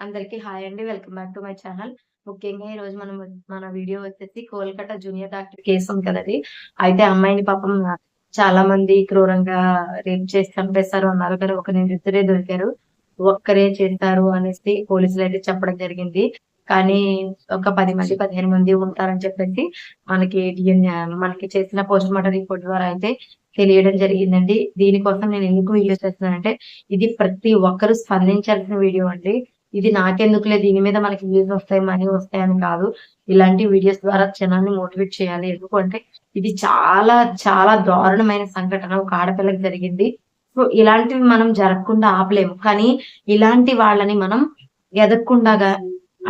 అందరికీ హాయ్ అండి. Welcome back to my channel. ముఖ్యంగా ఈ రోజు మనం మన వీడియో వచ్చేసి కోల్కతా జూనియర్ డాక్టర్ కేసు ఉంది కదది అయితే అమ్మాయిని పాపం చాలా మంది క్రూరంగా రేప్ చేసి చంపేస్తారు అన్నారు కానీ ఒక నిందితుడే దొరికారు. ఒక్కరే చేస్తారు అనేసి పోలీసులు అయితే చెప్పడం జరిగింది. కానీ ఒక పది మంది పదిహేను మంది ఉంటారని చెప్పేసి మనకి మనకి చేసిన పోస్ట్ మార్టం రిపోర్ట్ ద్వారా అయితే తెలియడం జరిగిందండి. దీనికోసం నేను ఎందుకు వీడియో చేస్తున్నానంటే ఇది ప్రతి ఒక్కరు స్పందించాల్సిన వీడియో అండి. ఇది నాకెందుకులే? దీని మీద మనకి వ్యూస్ వస్తాయి మనీ వస్తాయని కాదు. ఇలాంటి వీడియోస్ ద్వారా జనాన్ని మోటివేట్ చేయాలి. ఎందుకంటే ఇది చాలా చాలా దారుణమైన సంఘటన. ఒక ఆడపిల్లకి జరిగింది. సో ఇలాంటివి మనం జరగకుండా ఆపలేము. కానీ ఇలాంటి వాళ్ళని మనం ఎదగకుండా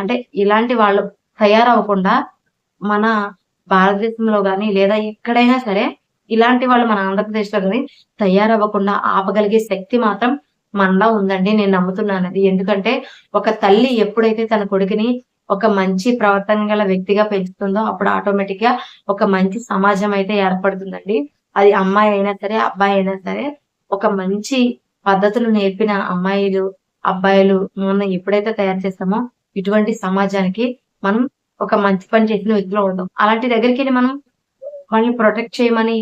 అంటే ఇలాంటి వాళ్ళు తయారవ్వకుండా మన భారతదేశంలో కానీ లేదా ఎక్కడైనా సరే ఇలాంటి వాళ్ళు మన ఆంధ్రప్రదేశ్లో కానీ తయారవ్వకుండా ఆపగలిగే శక్తి మాత్రం మనలో ఉందండి నేను నమ్ముతున్నాను అది. ఎందుకంటే ఒక తల్లి ఎప్పుడైతే తన కొడుకుని ఒక మంచి ప్రవర్తన గల వ్యక్తిగా పెంచుతుందో అప్పుడు ఆటోమేటిక్గా ఒక మంచి సమాజం అయితే ఏర్పడుతుందండి. అది అమ్మాయి అయినా సరే అబ్బాయి అయినా సరే ఒక మంచి పద్ధతులు నేర్పిన అమ్మాయిలు అబ్బాయిలు మనం ఎప్పుడైతే తయారు చేస్తామో ఇటువంటి సమాజానికి మనం ఒక మంచి పని చేసిన వ్యక్తులు అవుతాం అలాంటి దగ్గరికి వెళ్ళి మనం వాళ్ళని ప్రొటెక్ట్ చేయమని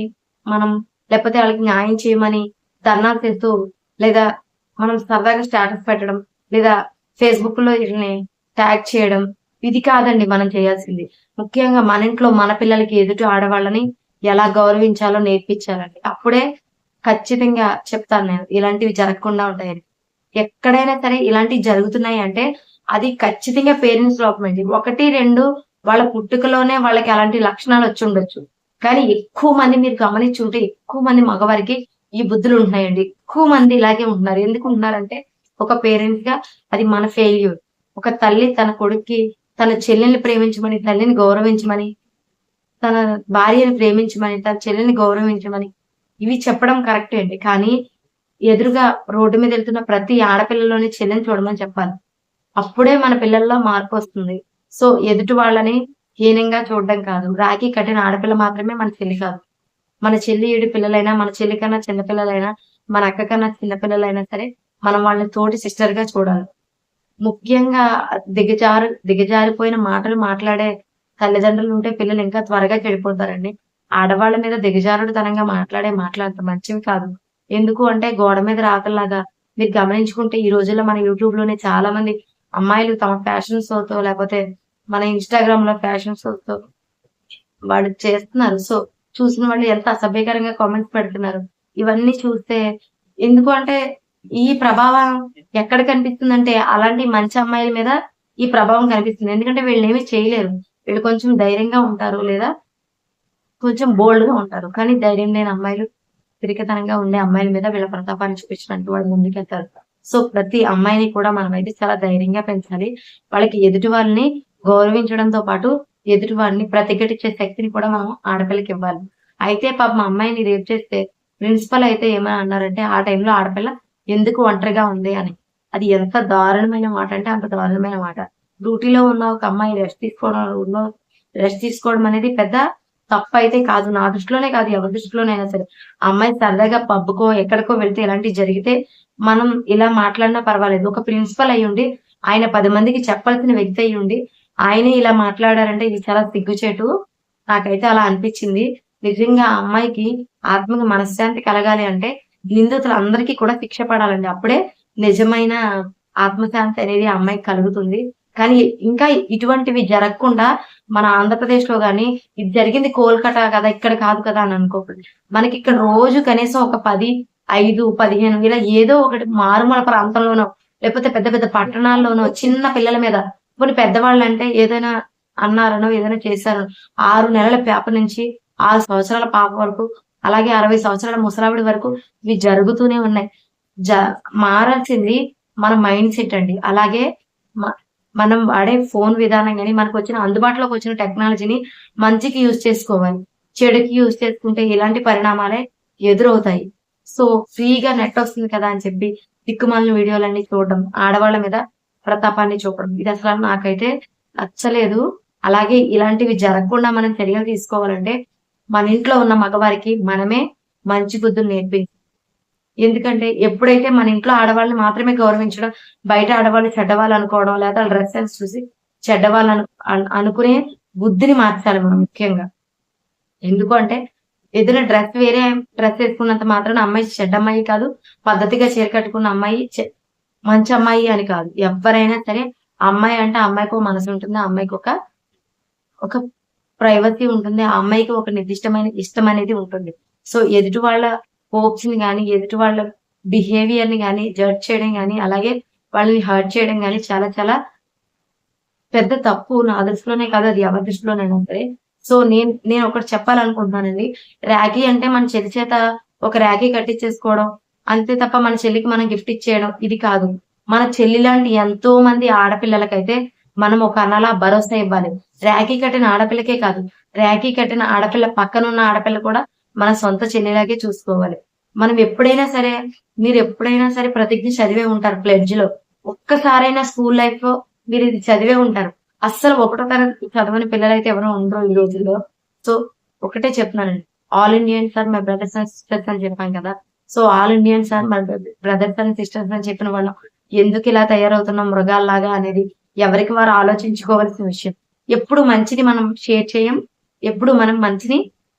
మనం లేకపోతే వాళ్ళకి న్యాయం చేయమని ధర్నాలు చేస్తూ లేదా మనం సరదాగా స్టేటస్ పెట్టడం లేదా ఫేస్బుక్లో వీటిని ట్యాగ్ చేయడం ఇది కాదండి మనం చేయాల్సింది. ముఖ్యంగా మన ఇంట్లో మన పిల్లలకి ఎదుటి ఆడవాళ్ళని ఎలా గౌరవించాలో నేర్పించాలండి. అప్పుడే ఖచ్చితంగా చెప్తాను నేను ఇలాంటివి జరగకుండా ఉంటాయని. ఎక్కడైనా సరే ఇలాంటివి జరుగుతున్నాయి అంటే అది ఖచ్చితంగా పేరెంట్స్ లోపం అండి. ఒకటి రెండు వాళ్ళ పుట్టుకలోనే వాళ్ళకి అలాంటి లక్షణాలు వచ్చి ఉండొచ్చు. కానీ ఎక్కువ మంది మీరు గమనించుంటే ఎక్కువ మంది మగవారికి ఈ బుద్ధులు ఉంటున్నాయండి. ఎక్కువ మంది ఇలాగే ఉంటున్నారు. ఎందుకు ఉంటున్నారంటే ఒక పేరెంట్గా అది మన ఫెయిల్యూర్ ఒక తల్లి తన కొడుక్కి తన చెల్లెల్ని ప్రేమించమని తల్లిని గౌరవించమని తన భార్యని ప్రేమించమని తన చెల్లెల్ని గౌరవించమని ఇవి చెప్పడం కరెక్టే అండి. కానీ ఎదురుగా రోడ్డు మీద వెళ్తున్న ప్రతి ఆడపిల్లలోని చెల్లెని చూడమని చెప్పాలి. అప్పుడే మన పిల్లల్లో మార్పు వస్తుంది. సో ఎదుటి వాళ్ళని హీనంగా చూడడం కాదు. రాఖీ కట్టిన ఆడపిల్ల మాత్రమే మన చెల్లి కాదు. మన చెల్లి ఏడు పిల్లలైనా మన చెల్లి కన్నా చిన్నపిల్లలైనా మన అక్క కన్నా చిన్నపిల్లలైనా సరే మనం వాళ్ళని తోటి సిస్టర్గా చూడాలి. ముఖ్యంగా దిగజారు దిగజారిపోయిన మాటలు మాట్లాడే తల్లిదండ్రులు ఉంటే పిల్లలు ఇంకా త్వరగా చెడిపోతారండి. ఆడవాళ్ళ మీద దిగజారుడుతనంగా మాట్లాడే మాట్లాడత మంచివి కాదు. ఎందుకు అంటే గోడ మీద రాకల్లాగా మీరు గమనించుకుంటే ఈ రోజుల్లో మన యూట్యూబ్లోనే చాలా మంది అమ్మాయిలు తమ ఫ్యాషన్ షోతో లేకపోతే మన ఇన్స్టాగ్రామ్లో ఫ్యాషన్ షోతో వాళ్ళు చేస్తున్నారు. సో చూసిన వాళ్ళు ఎంత అసభ్యకరంగా కామెంట్స్ పెడుతున్నారు. ఇవన్నీ చూస్తే ఎందుకు అంటే ఈ ప్రభావం ఎక్కడ కనిపిస్తుందంటే అలాంటి మంచి అమ్మాయిల మీద ఈ ప్రభావం కనిపిస్తుంది. ఎందుకంటే వీళ్ళు ఏమి చేయలేరు. వీళ్ళు కొంచెం ధైర్యంగా ఉంటారు లేదా కొంచెం బోల్డ్గా ఉంటారు. కానీ ధైర్యం లేని అమ్మాయిలు తిరిగితనంగా ఉండే అమ్మాయిల మీద వీళ్ళ ప్రతాపాన్ని చూపించినట్టు వాళ్ళు ముందుకెళ్తారు. సో ప్రతి అమ్మాయిని కూడా మనం అయితే చాలా ధైర్యంగా పెంచాలి. వాళ్ళకి ఎదుటి వాళ్ళని గౌరవించడంతో పాటు ఎదుటివాడిని ప్రతిఘటించే శక్తిని కూడా మనం ఆడపిల్లకి ఇవ్వాలి. అయితే పాప మా అమ్మాయిని రేపు చేస్తే ప్రిన్సిపల్ అయితే ఏమని అన్నారంటే ఆ టైంలో ఆడపిల్ల ఎందుకు ఒంటరిగా ఉంది? అని. అది ఎంత దారుణమైన మాట అంటే అంత దారుణమైన మాట. డ్యూటీలో ఉన్న ఒక అమ్మాయి రెస్ట్ తీసుకోవడం రెస్ట్ తీసుకోవడం అనేది పెద్ద తప్పు అయితే కాదు. నా దృష్టిలోనే కాదు ఎవరి దృష్టిలోనైనా సరే. అమ్మాయి సరదాగా పబ్బుకో ఎక్కడికో వెళ్తే ఇలాంటివి జరిగితే మనం ఇలా మాట్లాడినా పర్వాలేదు. ఒక ప్రిన్సిపల్ అయ్యుండి ఆయన పది మందికి చెప్పాల్సిన వ్యక్తి అయ్యుండి ఆయనే ఇలా మాట్లాడారంటే ఇది చాలా సిగ్గుచేటు. నాకైతే అలా అనిపించింది. నిజంగా ఆ అమ్మాయికి ఆత్మక మనశ్శాంతి కలగాలి అంటే నిందితులు అందరికీ కూడా శిక్ష పడాలండి. అప్పుడే నిజమైన ఆత్మశాంతి అనేది అమ్మాయికి కలుగుతుంది. కానీ ఇంకా ఇటువంటివి జరగకుండా మన ఆంధ్రప్రదేశ్లో గాని ఇది జరిగింది కోల్కతా కదా ఇక్కడ కాదు కదా అని అనుకోకండి. మనకి ఇక్కడ రోజు కనీసం ఒక పది ఐదు పదిహేను ఇలా ఏదో ఒకటి మారుమూల ప్రాంతంలోనో లేకపోతే పెద్ద పెద్ద పట్టణాల్లోనో చిన్న పిల్లల మీద కొన్ని పెద్దవాళ్ళు అంటే ఏదైనా అన్నారనో ఏదైనా చేశారో ఆరు నెలల పేప నుంచి ఆరు సంవత్సరాల పాప వరకు అలాగే అరవై సంవత్సరాల ముసలావిడి వరకు ఇవి జరుగుతూనే ఉన్నాయి. జ మారాల్సింది మన మైండ్ సెట్ అండి. అలాగే మనం వాడే ఫోన్ విధానం కానీ మనకు వచ్చిన అందుబాటులోకి వచ్చిన టెక్నాలజీని మంచికి యూజ్ చేసుకోవాలి. చెడుకి యూజ్ చేసుకుంటే ఇలాంటి పరిణామాలే ఎదురవుతాయి. సో ఫ్రీగా నెట్ వస్తుంది కదా అని చెప్పి దిక్కుమాలిన వీడియోలన్నీ చూడడం ఆడవాళ్ళ మీద ప్రతాపాన్ని చూపడం. ఇది అసలు నాకైతే నచ్చలేదు. అలాగే ఇలాంటివి జరగకుండా మనం చర్యలు తీసుకోవాలంటే మన ఇంట్లో ఉన్న మగవారికి మనమే మంచి బుద్ధులు నేర్పి ఎందుకంటే ఎప్పుడైతే మన ఇంట్లో ఆడవాళ్ళని మాత్రమే గౌరవించడం బయట ఆడవాళ్ళు చెడ్డవాళ్ళు అనుకోవడం లేదా వాళ్ళ డ్రెస్ సెన్స్ చూసి చెడ్డవాళ్ళు అను అనుకునే బుద్ధిని మార్చాలి మనం ముఖ్యంగా. ఎందుకు అంటే ఏదైనా డ్రెస్ వేరే డ్రెస్ వేసుకున్నంత మాత్రాన అమ్మాయి చెడ్డ అమ్మాయి కాదు పద్ధతిగా చీర కట్టుకున్న అమ్మాయి మంచి అమ్మాయి అని కాదు. ఎవరైనా సరే అమ్మాయి అంటే అమ్మాయికి ఒక మనసు ఉంటుంది ఆ అమ్మాయికి ఒక ఒక ప్రైవసీ ఉంటుంది ఆ అమ్మాయికి ఒక నిర్దిష్టమైన ఇష్టం అనేది ఉంటుంది. సో ఎదుటి వాళ్ళ హోప్స్ని కానీ ఎదుటి వాళ్ళ బిహేవియర్ని కానీ జడ్జ్ చేయడం కానీ అలాగే వాళ్ళని హర్ట్ చేయడం కానీ చాలా చాలా పెద్ద తప్పు నా దృష్టిలోనే కాదు అది ఎవరి దృష్టిలోనైనా సరే. సో నేను నేను ఒకటి చెప్పాలనుకుంటున్నానండి. ర్యాగీ అంటే మన చెల్లి చేత ఒక ర్యాగీ కట్టించేసుకోవడం అంతే తప్ప మన చెల్లికి మనం గిఫ్ట్ ఇచ్చేయడం ఇది కాదు. మన చెల్లి లాంటి ఎంతో మంది ఆడపిల్లలకైతే మనం ఒక అన్నలా భరోసా ఇవ్వాలి. ర్యాకీ కట్టిన ఆడపిల్లకే కాదు ర్యాకీ కట్టిన ఆడపిల్ల పక్కన ఉన్న ఆడపిల్ల కూడా మన సొంత చెల్లిలాగే చూసుకోవాలి. మనం ఎప్పుడైనా సరే మీరు ఎప్పుడైనా సరే ప్రతిజ్ఞ చదివే ఉంటారు ప్లెడ్జ్లో. ఒక్కసారైనా స్కూల్ లైఫ్లో మీరు ఇది చదివే ఉంటారు. అస్సలు ఒకటో తరగతి చదవని పిల్లలైతే ఎవరో ఉండరు ఈ రోజుల్లో. సో ఒకటే చెప్తున్నానండి. All Indians are my brothers and sisters అని చెప్పాను కదా. సో ఆల్ ఇండియన్స్ ఆర్ మన బ్రదర్స్ అండ్ సిస్టర్స్ అని చెప్పిన వాళ్ళం ఎందుకు ఇలా తయారవుతున్నాం మృగాల్లాగా అనేది ఎవరికి వారు ఆలోచించుకోవాల్సిన విషయం. ఎప్పుడు మంచిని మనం షేర్ చేయం ఎప్పుడు మనం మంచిని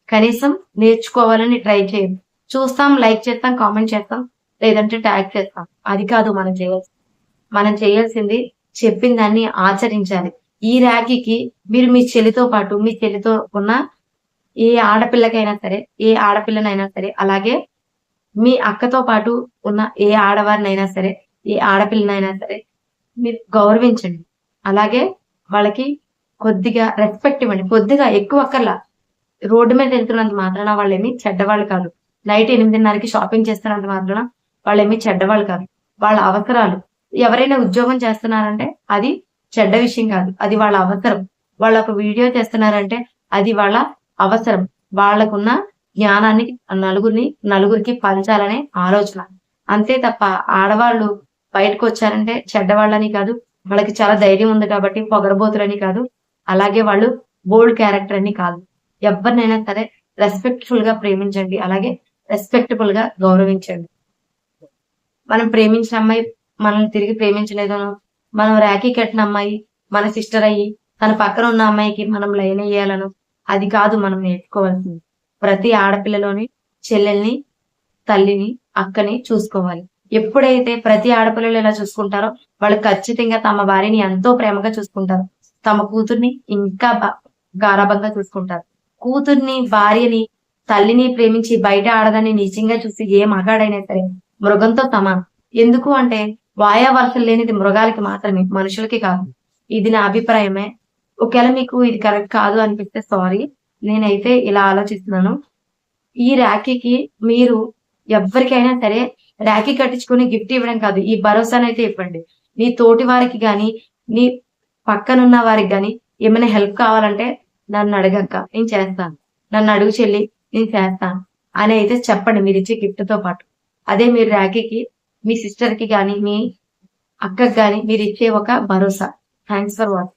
కనీసం నేర్చుకోవాలని ట్రై చేయం. చూస్తాం లైక్ చేస్తాం కామెంట్ చేస్తాం లేదంటే ట్యాగ్ చేస్తాం. అది కాదు మనం చేయాల్సింది. మనం చేయాల్సింది చెప్పిన దాన్ని ఆచరించాలి. ఈ రాఖీకి మీరు మీ చెల్లితో పాటు మీ చెల్లితో ఉన్న ఏ ఆడపిల్లకైనా సరే ఏ ఆడపిల్లనైనా సరే అలాగే మీ అక్కతో పాటు ఉన్న ఏ ఆడవారినైనా సరే ఏ ఆడపిల్లనైనా సరే మీరు గౌరవించండి. అలాగే వాళ్ళకి కొద్దిగా రెస్పెక్ట్ ఇవ్వండి. కొద్దిగా ఎక్కువ అక్కర్లా. రోడ్డు మీద వెళ్తున్నంత మాత్రాన వాళ్ళేమి చెడ్డవాళ్ళు కాదు. నైట్ ఎనిమిదిన్నరకి షాపింగ్ చేస్తున్నంత మాత్రాన వాళ్ళేమి చెడ్డవాళ్ళు కాదు. వాళ్ళ అవసరాలు. ఎవరైనా ఉద్యోగం చేస్తున్నారంటే అది చెడ్డ విషయం కాదు. అది వాళ్ళ అవసరం. వాళ్ళు ఒక వీడియో చేస్తున్నారంటే అది వాళ్ళ అవసరం. వాళ్ళకున్న జ్ఞానాన్ని నలుగురిని నలుగురికి పంచాలనే ఆలోచన. అంతే తప్ప ఆడవాళ్ళు బయటకు వచ్చారంటే చెడ్డవాళ్ళని కాదు వాళ్ళకి చాలా ధైర్యం ఉంది కాబట్టి పొగరబోతులని కాదు. అలాగే వాళ్ళు బోల్డ్ క్యారెక్టర్ అని కాదు. ఎవరినైనా సరే రెస్పెక్ట్ఫుల్గా ప్రేమించండి అలాగే రెస్పెక్టబుల్గా గౌరవించండి. మనం ప్రేమించిన అమ్మాయి మనల్ని తిరిగి ప్రేమించలేదనో మనం రాఖీ కట్టిన అమ్మాయి మన సిస్టర్ అయ్యి తన పక్కన ఉన్న అమ్మాయికి మనం లైన్ అయ్యాలను అది కాదు మనం నేర్చుకోవాల్సింది. ప్రతి ఆడపిల్లలోని చెల్లెల్ని తల్లిని అక్కని చూసుకోవాలి. ఎప్పుడైతే ప్రతి ఆడపిల్లలు ఎలా చూసుకుంటారో వాళ్ళు ఖచ్చితంగా తమ భార్యని ఎంతో ప్రేమగా చూసుకుంటారు. తమ కూతుర్ని ఇంకా గారాభంగా గారాబంగా చూసుకుంటారు. కూతుర్ని భార్యని తల్లిని ప్రేమించి బయట ఆడదని నిజంగా చూసి ఏ మగాడైనా సరే మృగంతో సమానం. ఎందుకు అంటే వాయా వరుసలు లేనిది మృగాలకి మాత్రమే మనుషులకి కాదు. ఇది నా అభిప్రాయమే. ఒకవేళ మీకు ఇది కరెక్ట్ కాదు అనిపిస్తే సారీ. నేనైతే ఇలా ఆలోచిస్తున్నాను. ఈ రాఖీకి మీరు ఎవరికైనా సరే రాఖీ కట్టించుకుని గిఫ్ట్ ఇవ్వడం కాదు ఈ భరోసానైతే ఇవ్వండి. నీ తోటి వారికి కానీ నీ పక్కనున్న వారికి కానీ ఏమైనా హెల్ప్ కావాలంటే నన్ను అడగక్క నేను చేస్తాను. నన్ను అడుగు చెల్లి నేను చేస్తాను. అని అయితే చెప్పండి మీరు ఇచ్చే గిఫ్ట్తో పాటు. అదే మీరు రాఖీకి మీ సిస్టర్కి మీ అక్కకి కానీ మీరు ఇచ్చే ఒక భరోసా. Thanks for watching.